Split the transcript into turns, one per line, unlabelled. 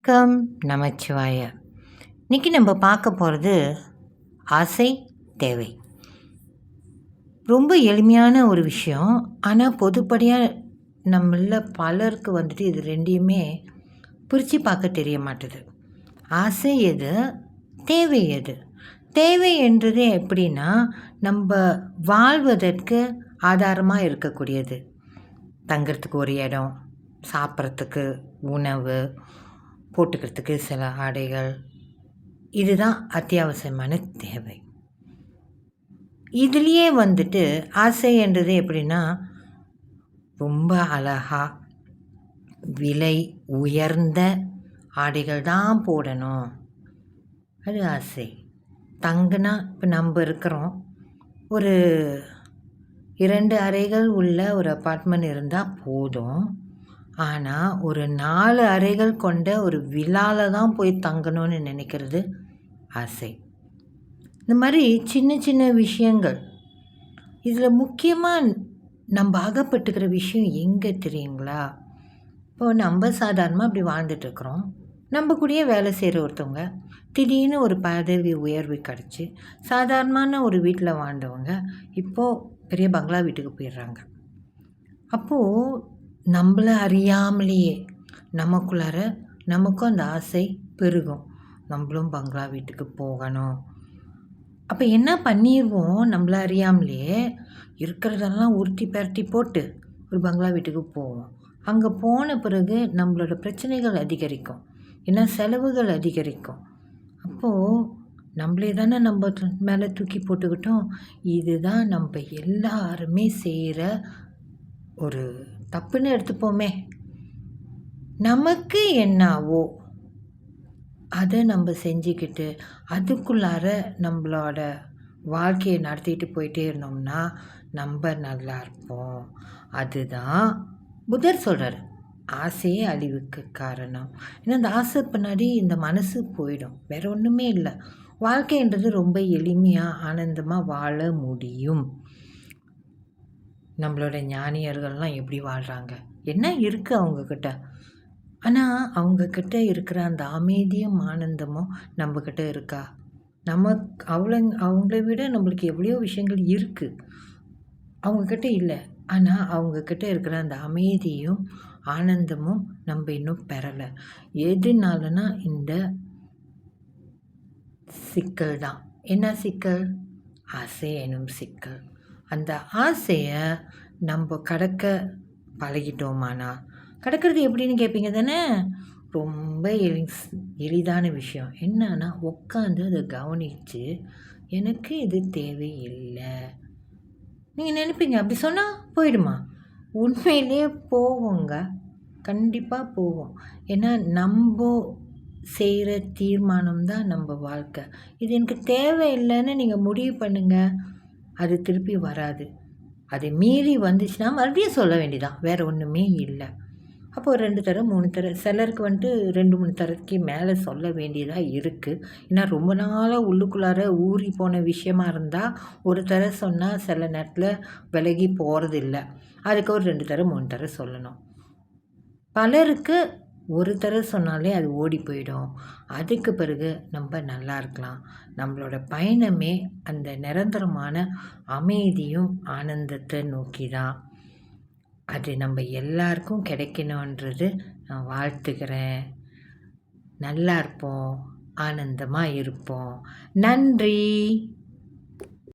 Come நமச்சிவாய. இன்னைக்கு நம்ம பார்க்க போகிறது ஆசை தேவை. ரொம்ப எளிமையான ஒரு விஷயம். ஆனால் பொதுப்படியாக நம்மள பலருக்கு வந்துட்டு இது ரெண்டையுமே பிரித்து பார்க்க தெரிய மாட்டுது. ஆசை எது தேவை எது? தேவை என்றது எப்படின்னா நம்ம வாழ்வதற்கு ஆதாரமாக இருக்கக்கூடியது. தங்கிறதுக்கு ஒரு இடம் சாப்பிட்றதுக்கு உணவு போட்டுக்கிறதுக்கு சில ஆடைகள். இதுதான் அத்தியாவசியமான தேவை. இதுலேயே வந்துட்டு ஆசை என்றது எப்படின்னா ரொம்ப அழகாக விலை உயர்ந்த ஆடைகள் தான் போடணும். அது ஆசை. தங்கினா இப்போ நம்ம இருக்கிறோம். ஒரு இரண்டு அறைகள் உள்ள ஒரு அப்பார்ட்மெண்ட் இருந்தால் போதும். ஆனால் ஒரு நாலு அறைகள் கொண்ட ஒரு விழாவில் தான் போய் தங்கணும்னு நினைக்கிறது ஆசை. இந்த மாதிரி சின்ன சின்ன விஷயங்கள். இதில் முக்கியமாக நம்ம அகப்பட்டுக்கிற விஷயம் எங்கே தெரியுங்களா? இப்போ நம்ம சாதாரணமாக அப்படி வாழ்ந்துட்டுருக்குறோம் நம்ம கூடயே வேலை செய்கிற ஒருத்தவங்க திடீர்னு ஒரு பதவி உயர்வு கிடச்சி சாதாரணமான ஒரு வீட்டில் வாழ்ந்தவங்க இப்போது பெரிய பங்களா வீட்டுக்கு போயிடுறாங்க. அப்போது நம்மளை அறியாமலேயே நமக்குள்ளார நமக்கும் அந்த ஆசை பெருகும். நம்மளும் பங்களா வீட்டுக்கு போகணும். அப்போ என்ன பண்ணிடுவோம் நம்மள அறியாமலே இருக்கிறதெல்லாம் உருட்டி பரட்டி போட்டு ஒரு பங்களா வீட்டுக்கு போவோம். அங்கே போன பிறகு நம்மளோட பிரச்சனைகள் அதிகரிக்கும். ஏன்னா செலவுகள் அதிகரிக்கும். அப்போது நம்மளே தானே நம்ம மேலே தூக்கி போட்டுக்கிட்டோம். இதுதான் நம்ம எல்லாருமே செய்கிற ஒரு தப்புன்னு எடுத்துப்போமே. நமக்கு என்னாவோ அதை நம்ம செஞ்சுக்கிட்டு அதுக்குள்ளார நம்மளோட வாழ்க்கையை நடத்திட்டு போயிட்டே இருந்தோம்னா நம்ம நல்லா இருப்போம். அதுதான் புதர் சொல்கிறார் ஆசையே அழிவுக்கு காரணம். ஏன்னா அந்த ஆசை பின்னாடி இந்த மனசு போயிடும். வேற ஒன்றுமே இல்லை. வாழ்க்கைன்றது ரொம்ப எளிமையாக ஆனந்தமாக வாழ முடியும். நம்மளோட ஞானியர்கள்லாம் எப்படி வாழ்கிறாங்க என்ன இருக்குது அவங்கக்கிட்ட ஆனால் அவங்கக்கிட்ட இருக்கிற அந்த அமைதியும் ஆனந்தமும் நம்மக்கிட்ட இருக்கா? நம்ம அவ்வளோ அவங்கள விட நம்மளுக்கு எவ்வளோ விஷயங்கள் இருக்குது அவங்கக்கிட்ட இல்லை. ஆனால் அவங்கக்கிட்ட இருக்கிற அந்த அமைதியும் ஆனந்தமும் நம்ம இன்னும் பெறலை. எதுனாலனா இந்த சிக்கல் தான். என்ன சிக்கல்? ஆசை எனும் சிக்கல். அந்த ஆசையை நம்ம கடக்க பழகிட்டோமானா? கடக்கிறது எப்படின்னு கேட்பீங்க தானே? ரொம்ப எளி எளிதான விஷயம். என்னன்னா உட்காந்து அதை கவனித்து எனக்கு இது தேவையில்லை. நீங்கள் நினைப்பீங்க அப்படி சொன்னால் போயிடுமா? உண்மையிலே போவோங்க. கண்டிப்பாக போவோம். ஏன்னா நம்ம செய்கிற தீர்மானம் தான் நம்ம வாழ்க்கை. இது எனக்கு தேவையில்லைன்னு நீங்கள் முடிவு பண்ணுங்கள் அது திருப்பி வராது. அது மீறி வந்துச்சுன்னா மறுபடியும் சொல்ல வேண்டியதான் வேறு ஒன்றுமே இல்லை. அப்போ ஒரு ரெண்டு தடவை மூணு தடவை. சிலருக்கு வந்துட்டு ரெண்டு மூணு தடவைக்கு மேலே சொல்ல வேண்டியதாக இருக்குது ஏன்னா ரொம்ப நாளாக உள்ளுக்குள்ளார ஊறி போன விஷயமா இருந்தால் ஒரு தடவை சொன்னால் சில நேரத்தில் விலகி போகிறது இல்லை அதுக்கு ஒரு ரெண்டு தடவை மூணு தடவை சொல்லணும். பலருக்கு ஒரு தடவை சொன்னாலே அது ஓடி போயிடும். அதுக்கு பிறகு நம்ம நல்லா இருக்கலாம். நம்மளோட பயணமே அந்த நிரந்தரமான அமைதியும் ஆனந்தத்தை நோக்கி தான் அது நம்ம எல்லாருக்கும் கிடைக்கணுன்றது நான் வாழ்த்துக்கிறேன் நல்லா இருப்போம் ஆனந்தமாக இருப்போம். நன்றி.